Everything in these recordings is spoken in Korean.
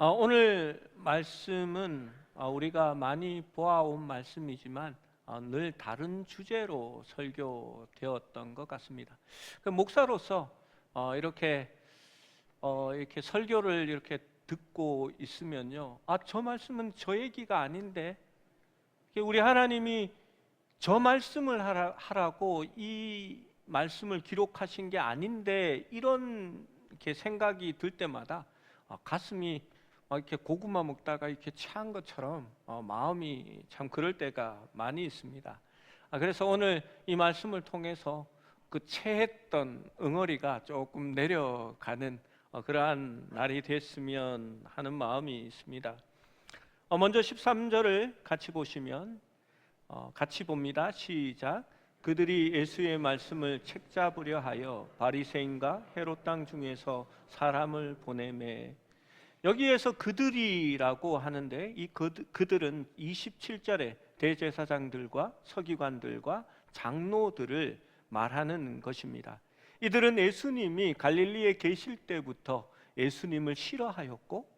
아, 오늘 말씀은 아, 우리가 많이 보아온 말씀이지만 아, 늘 다른 주제로 설교되었던 것 같습니다. 그 목사로서 어, 이렇게 어, 이렇게 설교를 이렇게 듣고 있으면요, 아저 말씀은 저 얘기가 아닌데 우리 하나님이 저 말씀을 하라, 하라고 이 말씀을 기록하신 게 아닌데 이런 이렇게 생각이 들 때마다 아, 가슴이 막 이렇게 고구마 먹다가 이렇게 체한 것처럼 어, 마음이 참 그럴 때가 많이 있습니다. 아, 그래서 오늘 이 말씀을 통해서 그 체했던 응어리가 조금 내려가는 어, 그러한 날이 됐으면 하는 마음이 있습니다. 어, 먼저 13절을 같이 보시면 어, 같이 봅니다. 시작. 그들이 예수의 말씀을 책잡으려 하여 바리새인과 헤롯 땅 중에서 사람을 보내매 여기에서 그들이라고 하는데 이 그들- 그들은 27절에 대제사장들과 서기관들과 장로들을 말하는 것입니다. 이들은 예수님이 갈릴리에 계실 때부터 예수님을 싫어하였고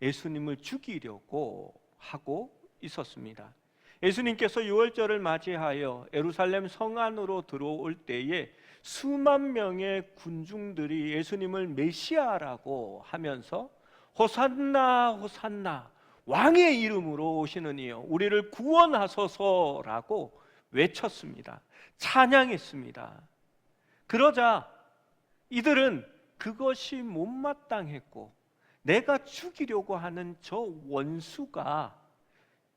예수님을 죽이려고 하고 있었습니다. 예수님께서 유월절을 맞이하여 예루살렘 성 안으로 들어올 때에 수만 명의 군중들이 예수님을 메시아라고 하면서 호산나 호산나 왕의 이름으로 오시는 이여 우리를 구원하소서라고 외쳤습니다. 찬양했습니다. 그러자 이들은 그것이 못마땅했고 내가 죽이려고 하는 저 원수가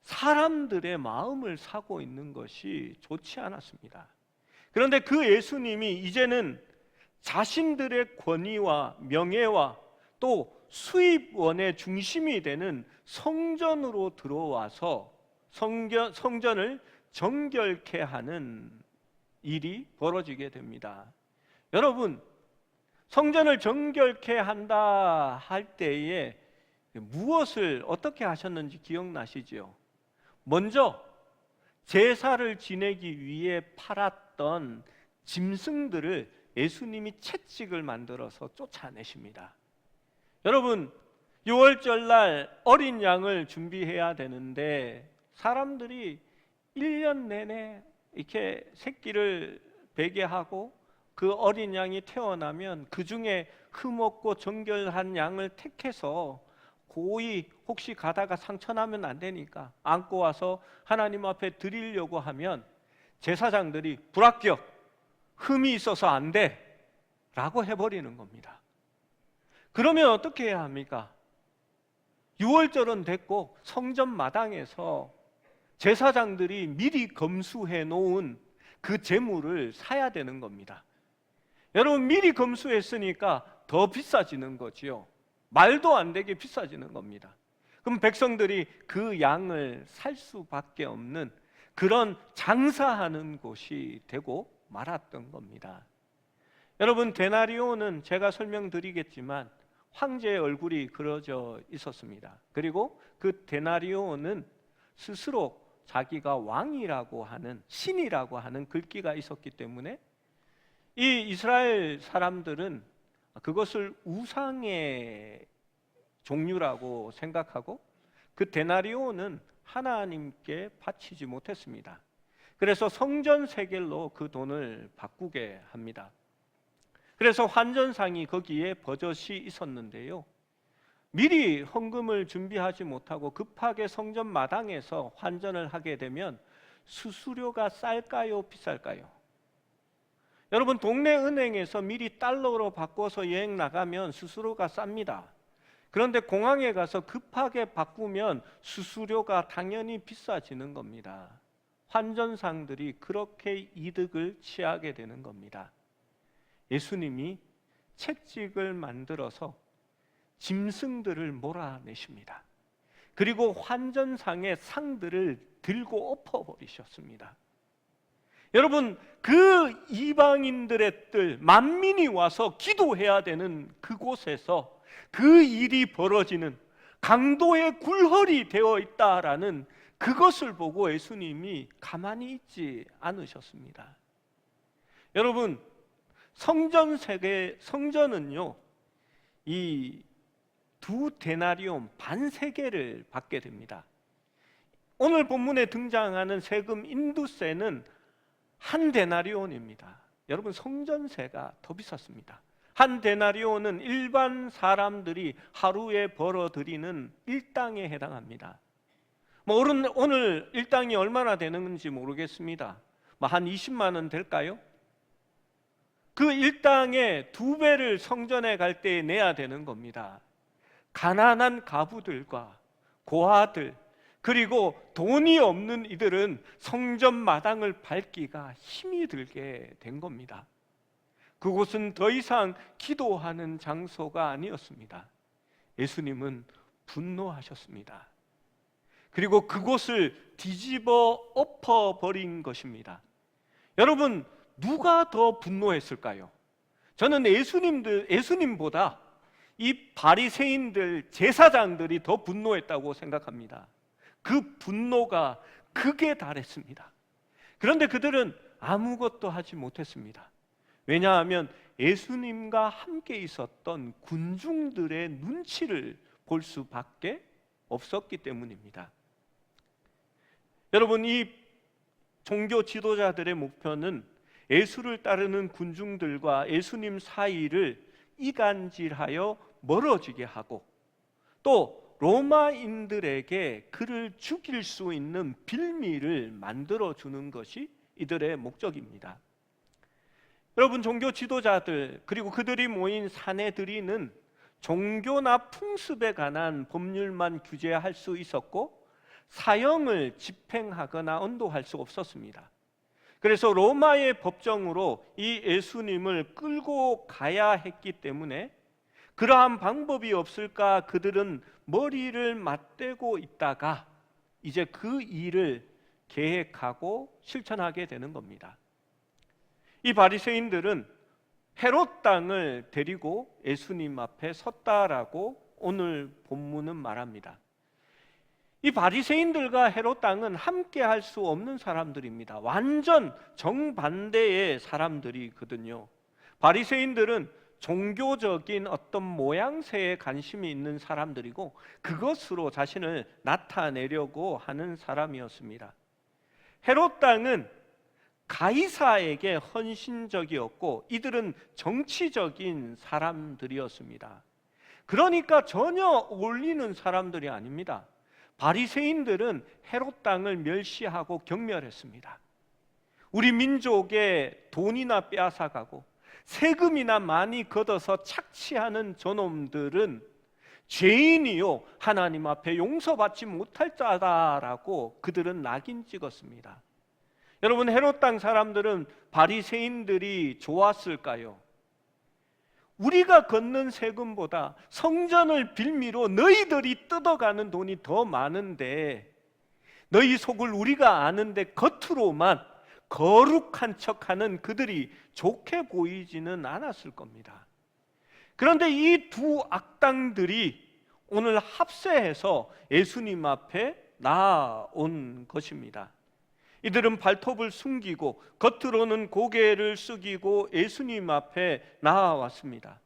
사람들의 마음을 사고 있는 것이 좋지 않았습니다. 그런데 그 예수님이 이제는 자신들의 권위와 명예와 또 수입원의 중심이 되는 성전으로 들어와서 성전, 성전을 정결케 하는 일이 벌어지게 됩니다. 여러분, 성전을 정결케 한다 할 때에 무엇을 어떻게 하셨는지 기억나시지요? 먼저 제사를 지내기 위해 팔았던 짐승들을 예수님이 채찍을 만들어서 쫓아내십니다. 여러분, 6월절 날 어린 양을 준비해야 되는데 사람들이 1년 내내 이렇게 새끼를 베게 하고 그 어린 양이 태어나면 그 중에 흠없고 정결한 양을 택해서 고의 혹시 가다가 상처나면 안 되니까 안고 와서 하나님 앞에 드리려고 하면 제사장들이 불합격, 흠이 있어서 안 돼. 라고 해버리는 겁니다. 그러면 어떻게 해야 합니까? 6월절은 됐고 성전 마당에서 제사장들이 미리 검수해 놓은 그 재물을 사야 되는 겁니다. 여러분 미리 검수했으니까 더 비싸지는 거지요. 말도 안 되게 비싸지는 겁니다. 그럼 백성들이 그 양을 살 수밖에 없는 그런 장사하는 곳이 되고 말았던 겁니다. 여러분 데나리오는 제가 설명드리겠지만 황제의 얼굴이 그려져 있었습니다. 그리고 그 데나리오는 스스로 자기가 왕이라고 하는 신이라고 하는 글귀가 있었기 때문에 이 이스라엘 사람들은 그것을 우상의 종류라고 생각하고 그 데나리오는 하나님께 바치지 못했습니다. 그래서 성전 세겔로 그 돈을 바꾸게 합니다. 그래서 환전상이 거기에 버젓이 있었는데요. 미리 헌금을 준비하지 못하고 급하게 성전 마당에서 환전을 하게 되면 수수료가 쌀까요, 비쌀까요? 여러분 동네 은행에서 미리 달러로 바꿔서 여행 나가면 수수료가 쌉니다. 그런데 공항에 가서 급하게 바꾸면 수수료가 당연히 비싸지는 겁니다. 환전상들이 그렇게 이득을 취하게 되는 겁니다. 예수님이 채찍을 만들어서 짐승들을 몰아내십니다. 그리고 환전상의 상들을 들고 엎어버리셨습니다. 여러분 그 이방인들의 뜰 만민이 와서 기도해야 되는 그곳에서 그 일이 벌어지는 강도의 굴허리 되어 있다라는 그것을 보고 예수님이 가만히 있지 않으셨습니다. 여러분 성전 세계 성전은요 이 두 데나리온 반 세계를 받게 됩니다. 오늘 본문에 등장하는 세금 인두세는 한 데나리온입니다. 여러분 성전세가 더 비쌌습니다. 한 데나리온은 일반 사람들이 하루에 벌어들이는 일당에 해당합니다. 뭐 오늘, 일당이 얼마나 되는지 모르겠습니다. 뭐 한 20만 원 될까요? 그 일당의 두 배를 성전에 갈때 내야 되는 겁니다. 가난한 가부들과 고아들 그리고 돈이 없는 이들은 성전 마당을 밟기가 힘이 들게 된 겁니다. 그곳은 더 이상 기도하는 장소가 아니었습니다. 예수님은 분노하셨습니다. 그리고 그곳을 뒤집어 엎어 버린 것입니다. 여러분 누가 더 분노했을까요? 저는 예수님들 예수님보다 이 바리새인들 제사장들이 더 분노했다고 생각합니다. 그 분노가 극에 달했습니다. 그런데 그들은 아무것도 하지 못했습니다. 왜냐하면 예수님과 함께 있었던 군중들의 눈치를 볼 수밖에 없었기 때문입니다. 여러분 이 종교 지도자들의 목표는 예수를 따르는 군중들과 예수님 사이를 이간질하여 멀어지게 하고 또 로마인들에게 그를 죽일 수 있는 빌미를 만들어 주는 것이 이들의 목적입니다. 여러분 종교 지도자들 그리고 그들이 모인 사내들이는 종교나 풍습에 관한 법률만 규제할 수 있었고 사형을 집행하거나 언도할 수 없었습니다. 그래서 로마의 법정으로 이 예수님을 끌고 가야 했기 때문에 그러한 방법이 없을까 그들은 머리를 맞대고 있다가 이제 그 일을 계획하고 실천하게 되는 겁니다. 이 바리새인들은 헤롯 땅을 데리고 예수님 앞에 섰다라고 오늘 본문은 말합니다. 이 바리새인들과 헤롯 땅은 함께 할 수 없는 사람들입니다. 완전 정반대의 사람들이거든요. 바리새인들은 종교적인 어떤 모양새에 관심이 있는 사람들이고 그것으로 자신을 나타내려고 하는 사람이었습니다. 헤롯 땅은 가이사에게 헌신적이었고 이들은 정치적인 사람들이었습니다. 그러니까 전혀 어울리는 사람들이 아닙니다. 바리새인들은 헤롯 땅을 멸시하고 경멸했습니다. 우리 민족의 돈이나 빼앗아가고 세금이나 많이 걷어서 착취하는 저놈들은 죄인이요 하나님 앞에 용서받지 못할 자다라고 그들은 낙인 찍었습니다. 여러분 헤롯 땅 사람들은 바리새인들이 좋았을까요? 우리가 걷는 세금보다 성전을 빌미로 너희들이 뜯어가는 돈이 더 많은데 너희 속을 우리가 아는데 겉으로만 거룩한 척하는 그들이 좋게 보이지는 않았을 겁니다. 그런데 이 두 악당들이 오늘 합세해서 예수님 앞에 나온 것입니다. 이들은 발톱을 숨기고 겉으로는 고개를 숙이고 예수님 앞에 나아왔습니다.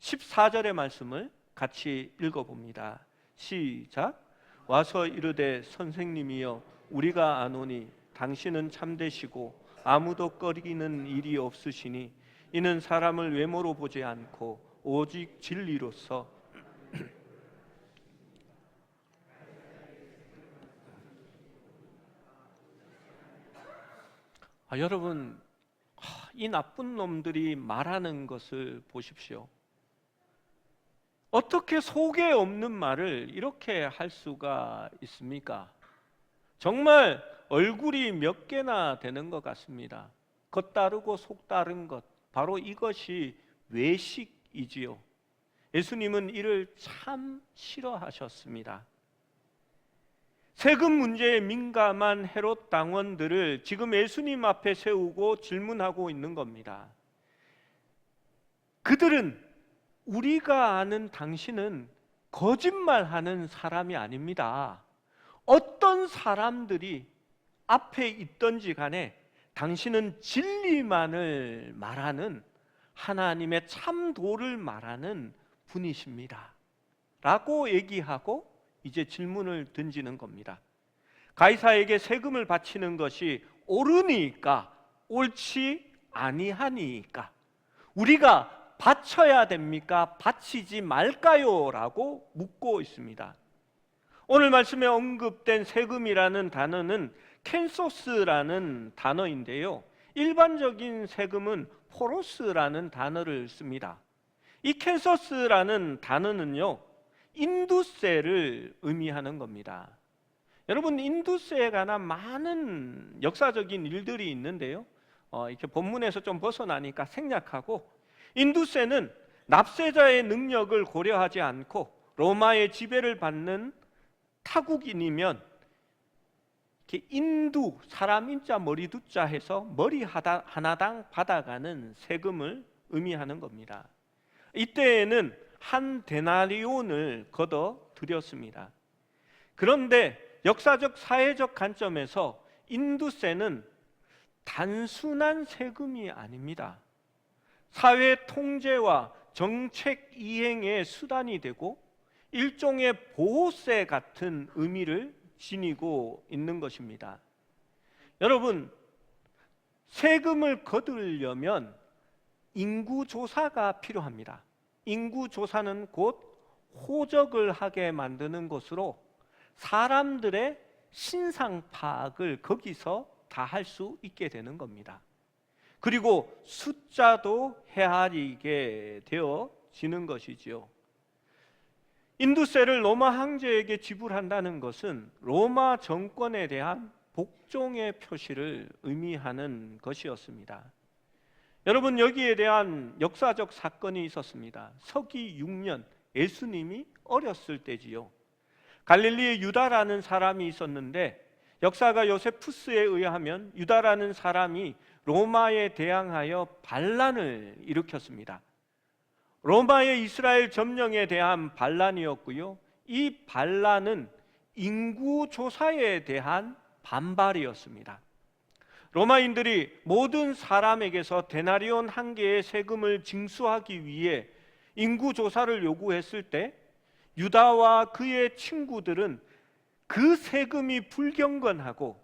14절의 말씀을 같이 읽어봅니다. 시작. 와서 이르되 선생님이여 우리가 아노니 당신은 참되시고 아무도 꺼리는 일이 없으시니 이는 사람을 외모로 보지 않고 오직 진리로서 아, 여러분 하, 이 나쁜 놈들이 말하는 것을 보십시오. 어떻게 속에 없는 말을 이렇게 할 수가 있습니까? 정말 얼굴이 몇 개나 되는 것 같습니다. 겉 다르고 속 다른 것 바로 이것이 외식이지요. 예수님은 이를 참 싫어하셨습니다. 세금 문제에 민감한 헤롯 당원들을 지금 예수님 앞에 세우고 질문하고 있는 겁니다. 그들은 우리가 아는 당신은 거짓말하는 사람이 아닙니다. 어떤 사람들이 앞에 있던지 간에 당신은 진리만을 말하는 하나님의 참도를 말하는 분이십니다. 라고 얘기하고 이제 질문을 던지는 겁니다. 가이사에게 세금을 바치는 것이 옳으니까 옳지 아니하니까 우리가 바쳐야 됩니까? 바치지 말까요? 라고 묻고 있습니다. 오늘 말씀에 언급된 세금이라는 단어는 캔소스라는 단어인데요. 일반적인 세금은 포로스라는 단어를 씁니다. 이 캔서스라는 단어는요, 인두세를 의미하는 겁니다. 여러분, 인두세에 관한 많은 역사적인 일들이 있는데요. 어, 이렇게 본문에서 좀 벗어나니까 생략하고, 인두세는 납세자의 능력을 고려하지 않고 로마의 지배를 받는 타국인이면 이렇게 인두 사람 인자 머리 두자 해서 머리 하나당 받아가는 세금을 의미하는 겁니다. 이때에는 한 데나리온을 걷어 들였습니다. 그런데 역사적 사회적 관점에서 인두세는 단순한 세금이 아닙니다. 사회 통제와 정책 이행의 수단이 되고 일종의 보호세 같은 의미를 지니고 있는 것입니다. 여러분, 세금을 거두려면 인구 조사가 필요합니다. 인구 조사는 곧 호적을 하게 만드는 것으로 사람들의 신상 파악을 거기서 다 할 수 있게 되는 겁니다. 그리고 숫자도 헤아리게 되어지는 것이지요. 인두세를 로마 황제에게 지불한다는 것은 로마 정권에 대한 복종의 표시를 의미하는 것이었습니다. 여러분 여기에 대한 역사적 사건이 있었습니다. 서기 6년 예수님이 어렸을 때지요. 갈릴리에 유다라는 사람이 있었는데 역사가 요세푸스에 의하면 유다라는 사람이 로마에 대항하여 반란을 일으켰습니다. 로마의 이스라엘 점령에 대한 반란이었고요. 이 반란은 인구 조사에 대한 반발이었습니다. 로마인들이 모든 사람에게서 데나리온 한 개의 세금을 징수하기 위해 인구 조사를 요구했을 때 유다와 그의 친구들은 그 세금이 불경건하고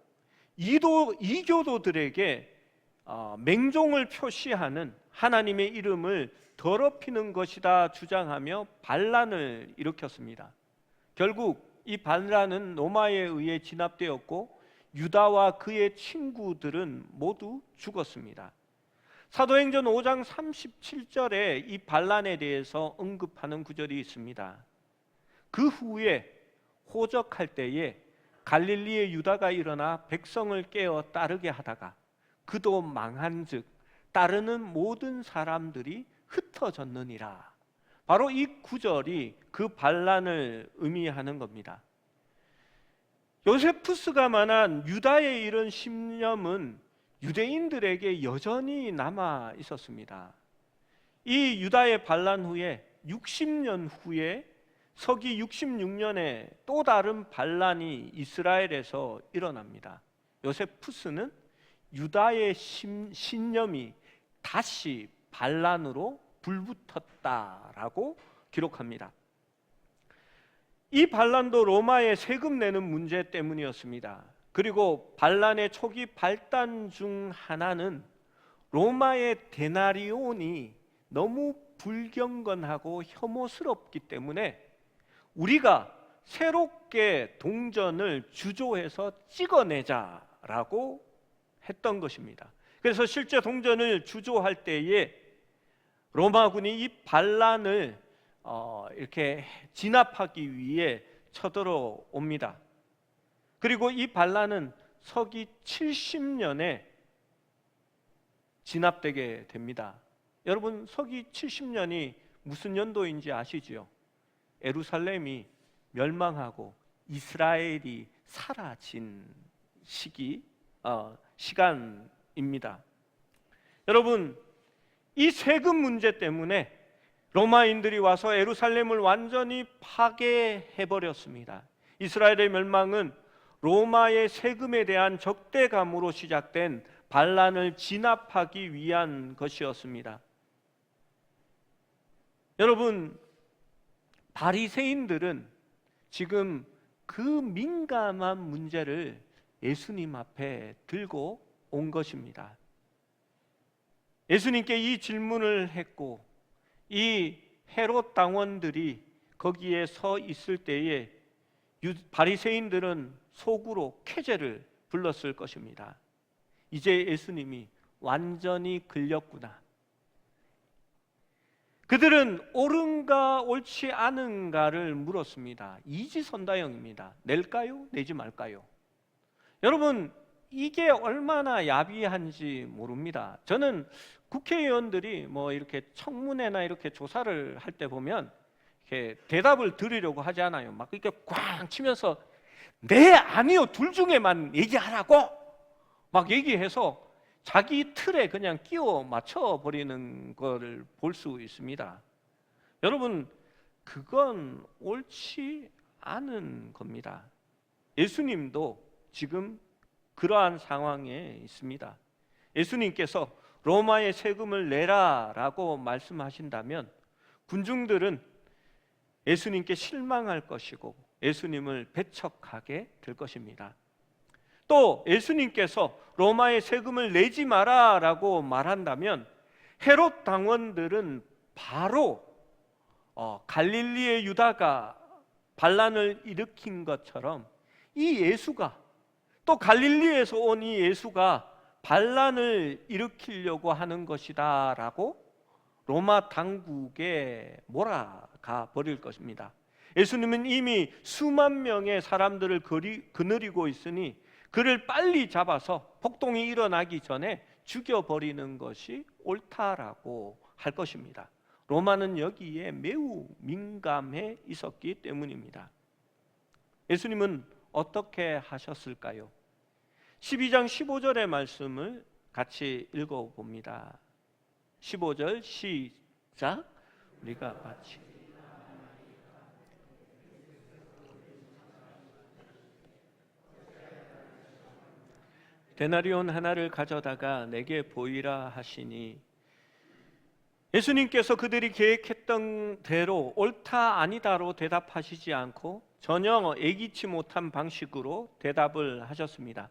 이도 이교도들에게 어, 맹종을 표시하는 하나님의 이름을 더럽히는 것이다 주장하며 반란을 일으켰습니다. 결국 이 반란은 로마에 의해 진압되었고 유다와 그의 친구들은 모두 죽었습니다. 사도행전 5장 37절에 이 반란에 대해서 언급하는 구절이 있습니다. 그 후에 호적할 때에 갈릴리의 유다가 일어나 백성을 깨어 따르게 하다가 그도 망한즉 따르는 모든 사람들이 흩어졌느니라. 바로 이 구절이 그 반란을 의미하는 겁니다. 요세푸스가 만한 유다의 이런 신념은 유대인들에게 여전히 남아 있었습니다. 이 유다의 반란 후에 60년 후에 서기 66년에 또 다른 반란이 이스라엘에서 일어납니다. 요세푸스는 유다의 신, 신념이 다시 반란으로 불붙었다라고 기록합니다. 이 반란도 로마의 세금 내는 문제 때문이었습니다. 그리고 반란의 초기 발단 중 하나는 로마의 데나리온이 너무 불경건하고 혐오스럽기 때문에 우리가 새롭게 동전을 주조해서 찍어내자라고 했던 것입니다. 그래서 실제 동전을 주조할 때에 로마군이 이 반란을 어, 이렇게 진압하기 위해 쳐들어옵니다. 그리고 이 반란은 서기 70년에 진압되게 됩니다. 여러분 서기 70년이 무슨 연도인지 아시지요? 에루살렘이 멸망하고 이스라엘이 사라진 시기 어, 시간입니다. 여러분 이 세금 문제 때문에 로마인들이 와서 에루살렘을 완전히 파괴해 버렸습니다. 이스라엘의 멸망은 로마의 세금에 대한 적대감으로 시작된 반란을 진압하기 위한 것이었습니다. 여러분 바리새인들은 지금 그 민감한 문제를 예수님 앞에 들고 온 것입니다. 예수님께 이 질문을 했고 이 헤롯 당원들이 거기에 서 있을 때에 유- 바리새인들은 속으로 캐제를 불렀을 것입니다. 이제 예수님이 완전히 걸렸구나. 그들은 옳은가 옳지 않은가를 물었습니다. 이지선다형입니다. 낼까요? 내지 말까요? 여러분 이게 얼마나 야비한지 모릅니다. 저는 국회의원들이 뭐 이렇게 청문회나 이렇게 조사를 할 때 보면 이렇게 대답을 드리려고 하지 않아요. 막 이렇게 꽝 치면서 네 아니요 둘 중에만 얘기하라고 막 얘기해서 자기 틀에 그냥 끼워 맞춰 버리는 거를 볼수 있습니다. 여러분 그건 옳지 않은 겁니다. 예수님도 지금 그러한 상황에 있습니다. 예수님께서 로마의 세금을 내라라고 말씀하신다면 군중들은 예수님께 실망할 것이고 예수님을 배척하게 될 것입니다. 또 예수님께서 로마의 세금을 내지 마라라고 말한다면 헤롯 당원들은 바로 어, 갈릴리의 유다가 반란을 일으킨 것처럼 이 예수가 또 갈릴리에서 온 이 예수가 반란을 일으키려고 하는 것이다라고 로마 당국에 몰아가 버릴 것입니다. 예수님은 이미 수만 명의 사람들을 거리, 거느리고 있으니 그를 빨리 잡아서 폭동이 일어나기 전에 죽여버리는 것이 옳다라고 할 것입니다. 로마는 여기에 매우 민감해 있었기 때문입니다. 예수님은 어떻게 하셨을까요? 12장 15절의 말씀을 같이 읽어 봅니다. 15절 시작. 우리가 같이 데나리온 하나를 가져다가 내게 보이라 하시니 예수님께서 그들이 계획했던 대로 옳다 아니다로 대답하시지 않고 전혀 예기치 못한 방식으로 대답을 하셨습니다.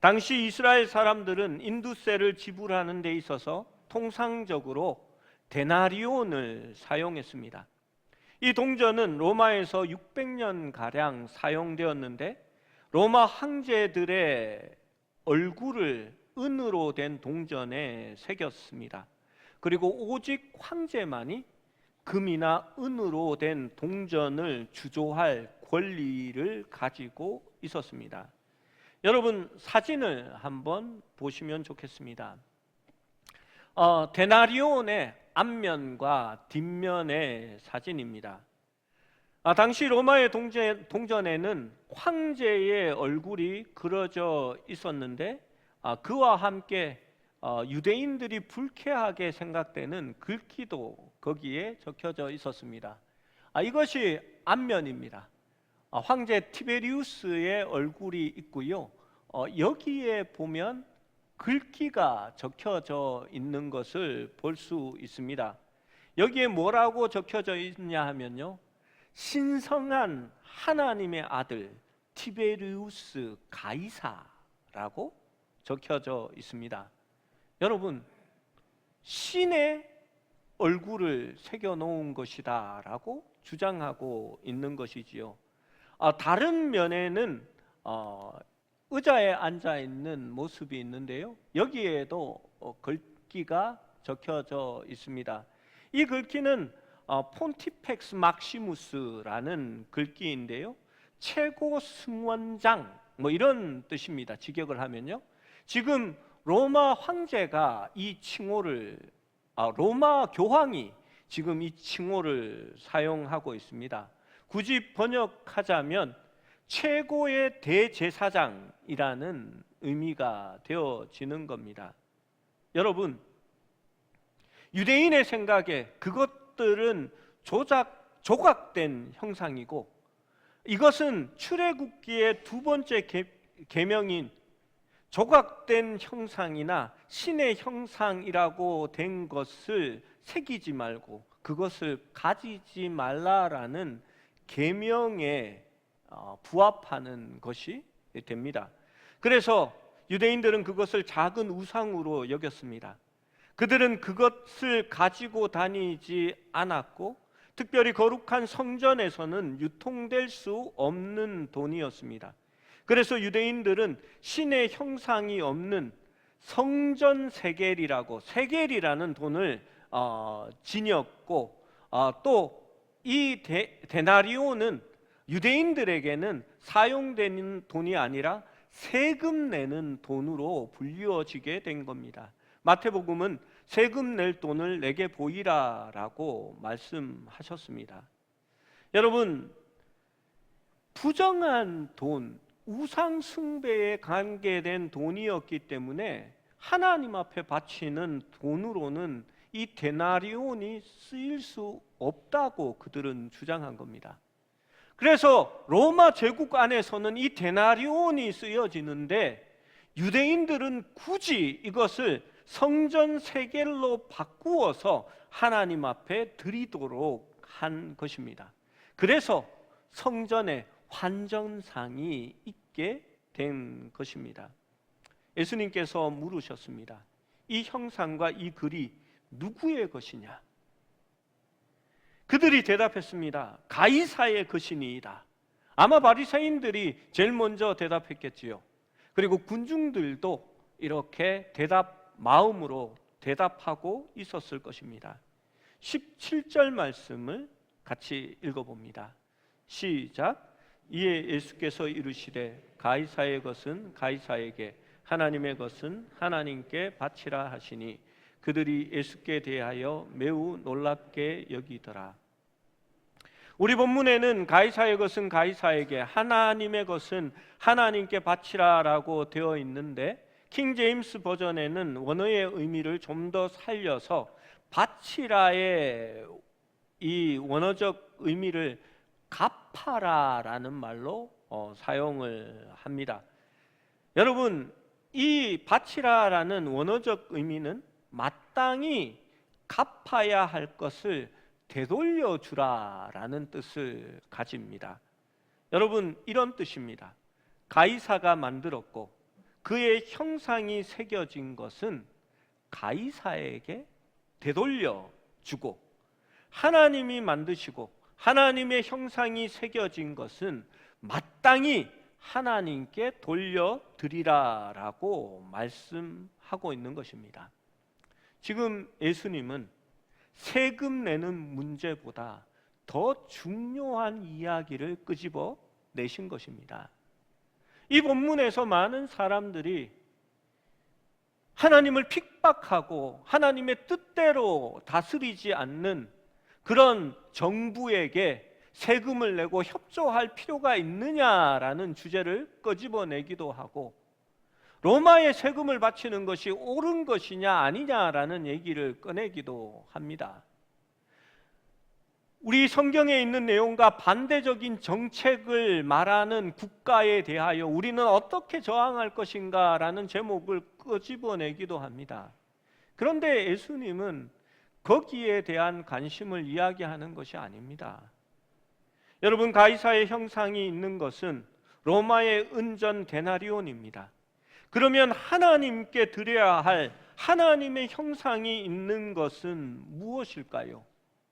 당시 이스라엘 사람들은 인두세를 지불하는 데 있어서 통상적으로 데나리온을 사용했습니다. 이 동전은 로마에서 600년 가량 사용되었는데 로마 황제들의 얼굴을 은으로 된 동전에 새겼습니다. 그리고 오직 황제만이 금이나 은으로 된 동전을 주조할 권리를 가지고 있었습니다. 여러분 사진을 한번 보시면 좋겠습니다. 어, 데나리온의 앞면과 뒷면의 사진입니다. 아, 당시 로마의 동제, 동전에는 황제의 얼굴이 그려져 있었는데 아, 그와 함께 어, 유대인들이 불쾌하게 생각되는 글귀도 거기에 적혀져 있었습니다. 아, 이것이 앞면입니다. 아, 황제 티베리우스의 얼굴이 있고요. 어, 여기에 보면 글귀가 적혀져 있는 것을 볼 수 있습니다. 여기에 뭐라고 적혀져 있냐 하면요. 신성한 하나님의 아들 티베리우스 가이사라고 적혀져 있습니다. 여러분 신의 얼굴을 새겨 놓은 것이다라고 주장하고 있는 것이지요. 아, 다른 면에는 어, 의자에 앉아 있는 모습이 있는데요. 여기에도 어, 글귀가 적혀져 있습니다. 이 글귀는 어, 폰티펙스 막시무스라는 글귀인데요. 최고 승원장 뭐 이런 뜻입니다. 직역을 하면요. 지금 로마 황제가 이 칭호를 아, 로마 교황이 지금 이 칭호를 사용하고 있습니다. 굳이 번역하자면 최고의 대제사장이라는 의미가 되어지는 겁니다. 여러분, 유대인의 생각에 그것들은 조작, 조각된 형상이고 이것은 출애굽기의 두 번째 계, 계명인 조각된 형상이나 신의 형상이라고 된 것을 새기지 말고 그것을 가지지 말라라는 계명에 어, 부합하는 것이 됩니다. 그래서 유대인들은 그것을 작은 우상으로 여겼습니다. 그들은 그것을 가지고 다니지 않았고 특별히 거룩한 성전에서는 유통될 수 없는 돈이었습니다. 그래서 유대인들은 신의 형상이 없는 성전 세겔이라고 세겔이라는 돈을 어, 지녔고 어, 또이 데나리오는 유대인들에게는 사용되는 돈이 아니라 세금 내는 돈으로 불리워지게 된 겁니다. 마태복음은 세금 낼 돈을 내게 보이라라고 말씀하셨습니다. 여러분 부정한 돈, 우상 숭배에 관계된 돈이었기 때문에 하나님 앞에 바치는 돈으로는 이 데나리온이 쓰일 수 없다고 그들은 주장한 겁니다. 그래서 로마 제국 안에서는 이 데나리온이 쓰여지는데 유대인들은 굳이 이것을 성전 세겔로 바꾸어서 하나님 앞에 드리도록 한 것입니다. 그래서 성전에 환전상이 있게 된 것입니다. 예수님께서 물으셨습니다. 이 형상과 이 글이 누구의 것이냐? 그들이 대답했습니다. 가이사의 것이니이다. 아마 바리새인들이 제일 먼저 대답했겠지요. 그리고 군중들도 이렇게 대답 마음으로 대답하고 있었을 것입니다. 17절 말씀을 같이 읽어봅니다. 시작. 이에 예수께서 이르시되 가이사의 것은 가이사에게 하나님의 것은 하나님께 바치라 하시니 그들이 예수께 대하여 매우 놀랍게 여기더라. 우리 본문에는 가이사의 것은 가이사에게 하나님의 것은 하나님께 바치라라고 되어 있는데 킹 제임스 버전에는 원어의 의미를 좀 더 살려서 바치라의 이 원어적 의미를 갚아라라는 말로 어, 사용을 합니다. 여러분 이 바치라라는 원어적 의미는 마땅히 갚아야 할 것을 되돌려 주라라는 뜻을 가집니다. 여러분 이런 뜻입니다. 가이사가 만들었고 그의 형상이 새겨진 것은 가이사에게 되돌려 주고 하나님이 만드시고 하나님의 형상이 새겨진 것은 마땅히 하나님께 돌려드리라라고 말씀하고 있는 것입니다. 지금 예수님은 세금 내는 문제보다 더 중요한 이야기를 끄집어 내신 것입니다. 이 본문에서 많은 사람들이 하나님을 핍박하고 하나님의 뜻대로 다스리지 않는 그런 정부에게 세금을 내고 협조할 필요가 있느냐라는 주제를 끄집어내기도 하고 로마에 세금을 바치는 것이 옳은 것이냐 아니냐라는 얘기를 꺼내기도 합니다. 우리 성경에 있는 내용과 반대적인 정책을 말하는 국가에 대하여 우리는 어떻게 저항할 것인가라는 제목을 끄집어내기도 합니다. 그런데 예수님은 거기에 대한 관심을 이야기하는 것이 아닙니다. 여러분 가이사의 형상이 있는 것은 로마의 은전 데나리온입니다. 그러면 하나님께 드려야 할 하나님의 형상이 있는 것은 무엇일까요?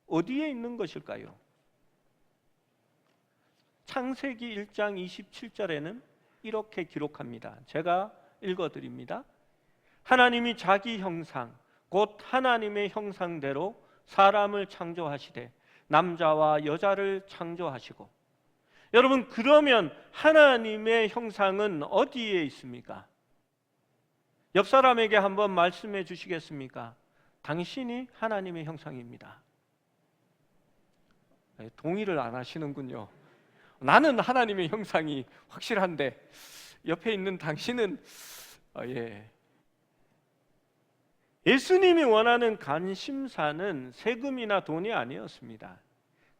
어디에 있는 것일까요? 창세기 1장 27절에는 이렇게 기록합니다. 제가 읽어 드립니다. 하나님이 자기 형상 곧 하나님의 형상대로 사람을 창조하시되 남자와 여자를 창조하시고 여러분 그러면 하나님의 형상은 어디에 있습니까? 옆 사람에게 한번 말씀해 주시겠습니까? 당신이 하나님의 형상입니다. 네, 동의를 안 하시는군요. 나는 하나님의 형상이 확실한데 옆에 있는 당신은 어, 예. 예수님이 원하는 관심사는 세금이나 돈이 아니었습니다.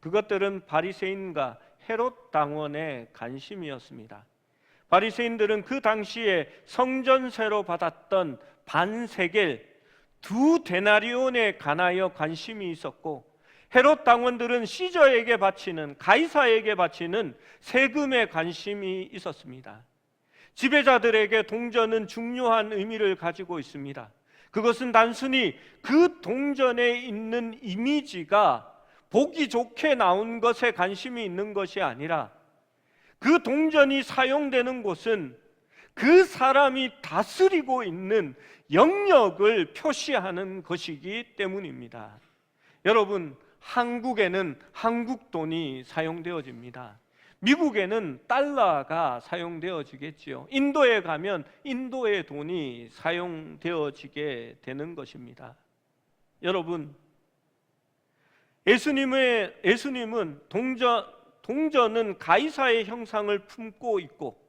그것들은 바리새인과 헤롯 당원의 관심이었습니다. 바리새인들은 그 당시에 성전세로 받았던 반세겔 두 데나리온에 관하여 관심이 있었고 헤롯 당원들은 시저에게 바치는 가이사에게 바치는 세금에 관심이 있었습니다. 지배자들에게 동전은 중요한 의미를 가지고 있습니다. 그것은 단순히 그 동전에 있는 이미지가 보기 좋게 나온 것에 관심이 있는 것이 아니라 그 동전이 사용되는 곳은 그 사람이 다스리고 있는 영역을 표시하는 것이기 때문입니다. 여러분, 한국에는 한국 돈이 사용되어집니다. 미국에는 달러가 사용되어지겠지요. 인도에 가면 인도의 돈이 사용되어지게 되는 것입니다. 여러분, 예수님의 예수님은 동전 동전은 가이사의 형상을 품고 있고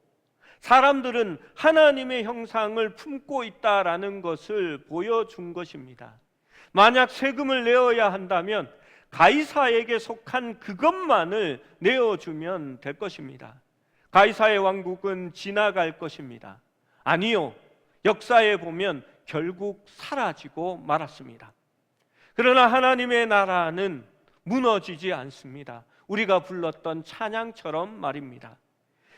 사람들은 하나님의 형상을 품고 있다라는 것을 보여준 것입니다. 만약 세금을 내어야 한다면 가이사에게 속한 그것만을 내어주면 될 것입니다. 가이사의 왕국은 지나갈 것입니다. 아니요. 역사에 보면 결국 사라지고 말았습니다. 그러나 하나님의 나라는 무너지지 않습니다. 우리가 불렀던 찬양처럼 말입니다.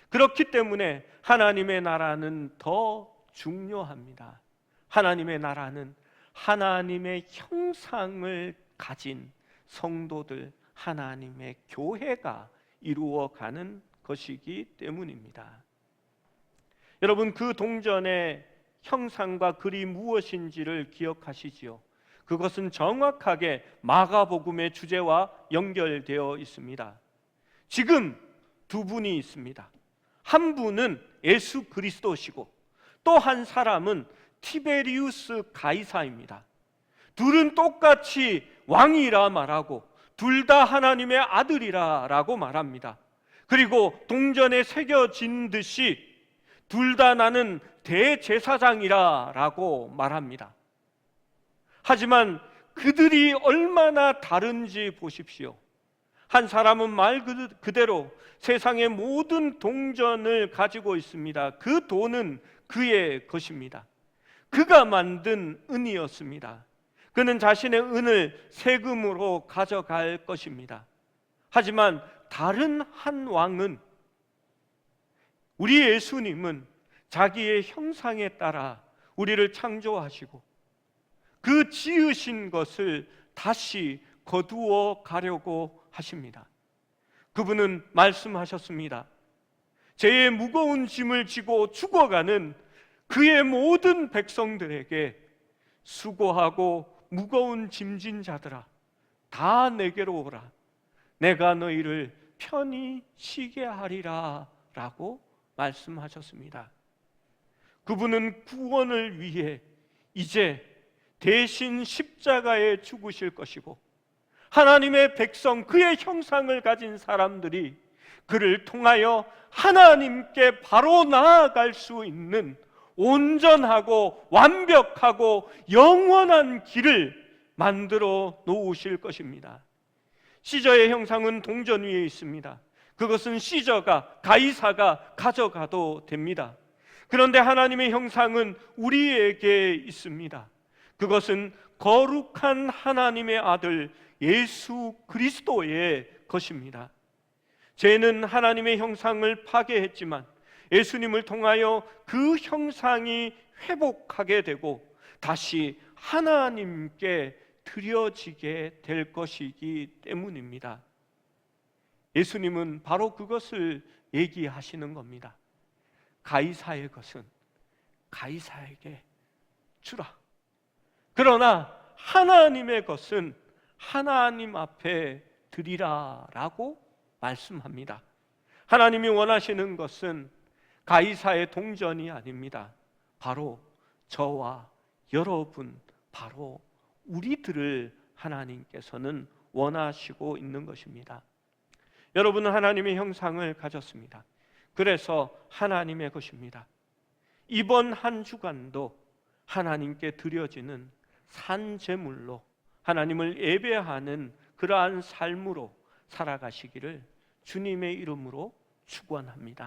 그렇기 때문에 하나님의 나라는 더 중요합니다. 하나님의 나라는 하나님의 형상을 가진 성도들 하나님의 교회가 이루어가는 것이기 때문입니다. 여러분 그 동전의 형상과 글이 무엇인지를 기억하시지요. 그것은 정확하게 마가복음의 주제와 연결되어 있습니다. 지금 두 분이 있습니다. 한 분은 예수 그리스도시고 또 한 사람은 티베리우스 가이사입니다. 둘은 똑같이 왕이라 말하고 둘 다 하나님의 아들이라라고 말합니다. 그리고 동전에 새겨진 듯이 둘 다 나는 대제사장이라라고 말합니다. 하지만 그들이 얼마나 다른지 보십시오. 한 사람은 말 그대로 세상의 모든 동전을 가지고 있습니다. 그 돈은 그의 것입니다. 그가 만든 은이었습니다. 그는 자신의 은을 세금으로 가져갈 것입니다. 하지만 다른 한 왕은 우리 예수님은 자기의 형상에 따라 우리를 창조하시고 그 지으신 것을 다시 거두어 가려고 하십니다. 그분은 말씀하셨습니다. 죄의 무거운 짐을 지고 죽어가는 그의 모든 백성들에게 수고하고 무거운 짐진 자들아 다 내게로 오라 내가 너희를 편히 쉬게 하리라 라고 말씀하셨습니다. 그분은 구원을 위해 이제 대신 십자가에 죽으실 것이고 하나님의 백성 그의 형상을 가진 사람들이 그를 통하여 하나님께 바로 나아갈 수 있는 온전하고 완벽하고 영원한 길을 만들어 놓으실 것입니다. 시저의 형상은 동전 위에 있습니다. 그것은 시저가 가이사가 가져가도 됩니다. 그런데 하나님의 형상은 우리에게 있습니다. 그것은 거룩한 하나님의 아들 예수 그리스도의 것입니다. 죄는 하나님의 형상을 파괴했지만 예수님을 통하여 그 형상이 회복하게 되고 다시 하나님께 드려지게 될 것이기 때문입니다. 예수님은 바로 그것을 얘기하시는 겁니다. 가이사의 것은 가이사에게 주라. 그러나 하나님의 것은 하나님 앞에 드리라라고 말씀합니다. 하나님이 원하시는 것은 가이사의 동전이 아닙니다. 바로 저와 여러분, 바로 우리들을 하나님께서는 원하시고 있는 것입니다. 여러분은 하나님의 형상을 가졌습니다. 그래서 하나님의 것입니다. 이번 한 주간도 하나님께 드려지는 산 제물로 하나님을 예배하는 그러한 삶으로 살아가시기를 주님의 이름으로 축원합니다.